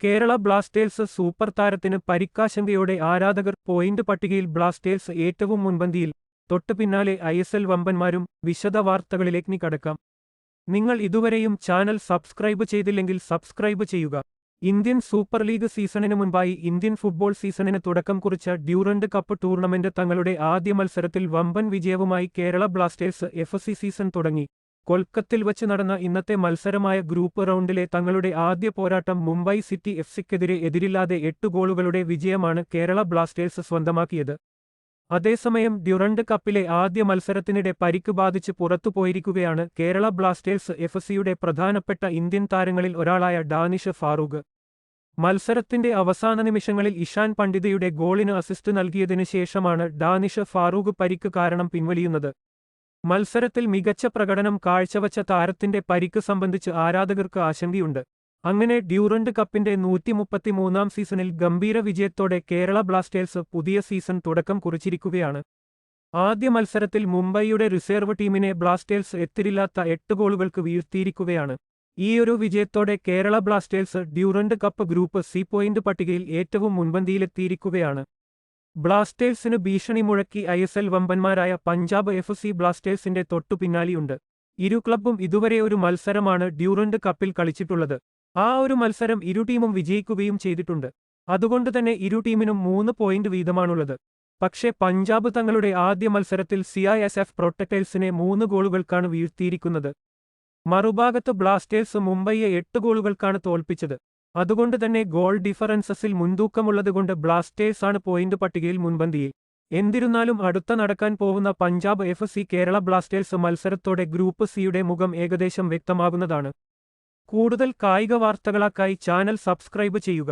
Kerala Blasters super താരത്തിന് പരിക്കാശങ്കയോടെ ആരാധകർ point പട്ടികയിൽ ബ്ലാസ്റ്റേഴ്സ് ഏറ്റവും മുൻപന്തിയിൽ. തൊട്ടു പിന്നാലെ ഐ എസ് എൽ വമ്പന്മാരും വിശദ വാർത്തകളിലേക്ക് കടക്കാം. നിങ്ങൾ ഇതുവരെയും ചാനൽ സബ്സ്ക്രൈബ് ചെയ്തില്ലെങ്കിൽ സബ്സ്ക്രൈബ് ചെയ്യുക. ഇന്ത്യൻ സൂപ്പർ ലീഗ് സീസണിന് മുൻപായി ഇന്ത്യൻ ഫുട്ബോൾ സീസണിന് തുടക്കം കുറിച്ച ഡ്യൂറന്റ് കപ്പ് ടൂർണമെന്റ് തങ്ങളുടെ ആദ്യ മത്സരത്തിൽ വമ്പൻ വിജയവുമായി കേരള ബ്ലാസ്റ്റേഴ്സ് എഫ് സീസൺ തുടങ്ങി. കൊൽക്കത്തിൽ വച്ച് നടന്ന ഇന്നത്തെ മത്സരമായ ഗ്രൂപ്പ് റൗണ്ടിലെ തങ്ങളുടെ ആദ്യ പോരാട്ടം മുംബൈ സിറ്റി എഫ് സിക്കെതിരെ എതിരില്ലാതെ എട്ട് ഗോളുകളുടെ വിജയമാണ് കേരള ബ്ലാസ്റ്റേഴ്സ് സ്വന്തമാക്കിയത്. അതേസമയം ഡ്യുറണ്ട് കപ്പിലെ ആദ്യ മത്സരത്തിനിടെ പരിക്ക് ബാധിച്ച് പുറത്തുപോയിരിക്കുകയാണ് കേരള ബ്ലാസ്റ്റേഴ്സ് എഫ് സിയുടെ പ്രധാനപ്പെട്ട ഇന്ത്യൻ താരങ്ങളിൽ ഒരാളായ ഡാനിഷ് ഫാറൂഖ്. മത്സരത്തിന്റെ അവസാന നിമിഷങ്ങളിൽ ഇഷാൻ പണ്ഡിതയുടെ ഗോളിന് അസിസ്റ്റ് നൽകിയതിനു ശേഷമാണ് ഡാനിഷ് ഫാറൂഖ് പരിക്ക് കാരണം പിൻവലിയുന്നത്. മത്സരത്തിൽ മികച്ച പ്രകടനം കാഴ്ചവച്ച താരത്തിന്റെ പരിക്ക് സംബന്ധിച്ച് ആരാധകർക്ക് ആശങ്കയുണ്ട്. അങ്ങനെ ഡ്യൂറന്റ് കപ്പിന്റെ നൂറ്റിമുപ്പത്തിമൂന്നാം സീസണിൽ ഗംഭീര വിജയത്തോടെ കേരള ബ്ലാസ്റ്റേഴ്സ് പുതിയ സീസൺ തുടക്കം കുറിച്ചിരിക്കുകയാണ്. ആദ്യ മത്സരത്തിൽ മുംബൈയുടെ റിസർവ് ടീമിനെ ബ്ലാസ്റ്റേഴ്സ് എത്തിരില്ലാത്ത എട്ട് ഗോളുകൾക്ക് വീഴ്ത്തിയിരിക്കുകയാണ്. ഈയൊരു വിജയത്തോടെ Kerala Blasters Durand cup group C point പട്ടികയിൽ ഏറ്റവും മുൻപന്തിയിലെത്തിയിരിക്കുകയാണ്. ബ്ലാസ്റ്റേഴ്സിന് ഭീഷണി മുഴക്കി ഐ എസ് എൽ വമ്പന്മാരായ പഞ്ചാബ് എഫ് സി ബ്ലാസ്റ്റേഴ്സിന്റെ തൊട്ടു പിന്നാലെയുണ്ട്. ഇരു ക്ലബ്ബും ഇതുവരെ ഒരു മത്സരമാണ് ഡ്യൂറന്റ് കപ്പിൽ കളിച്ചിട്ടുള്ളത്. ആ ഒരു മത്സരം ഇരു ടീമും വിജയിക്കുകയും ചെയ്തിട്ടുണ്ട്. അതുകൊണ്ട് തന്നെ ഇരു ടീമിനും മൂന്ന് പോയിന്റ് വീതമാണുള്ളത്. പക്ഷേ പഞ്ചാബ് തങ്ങളുടെ ആദ്യ മത്സരത്തിൽ സി ഐ എസ് എഫ് പ്രൊട്ടക്ടേഴ്സിനെ മൂന്ന് ഗോളുകൾക്കാണ് വീഴ്ത്തിയിരിക്കുന്നത്. മറുഭാഗത്ത് ബ്ലാസ്റ്റേഴ്സ് മുംബൈയെ എട്ട് ഗോളുകൾക്കാണ് തോൽപ്പിച്ചത്. അതുകൊണ്ട് തന്നെ ഗോൾ ഡിഫറൻസസിൽ മുൻതൂക്കമുള്ളതുകൊണ്ട് ആണ് പോയിന്റ് പട്ടികയിൽ മുൻപന്തിയിൽ. എന്നിരുന്നാലും അടുത്ത നടക്കാൻ പോകുന്ന Punjab F C Kerala Blasters മത്സരത്തോടെ group സിയുടെ മുഖം ഏകദേശം വ്യക്തമാകുന്നതാണ്. കൂടുതൽ കായിക വാർത്തകളാക്കായി ചാനൽ സബ്സ്ക്രൈബ് ചെയ്യുക.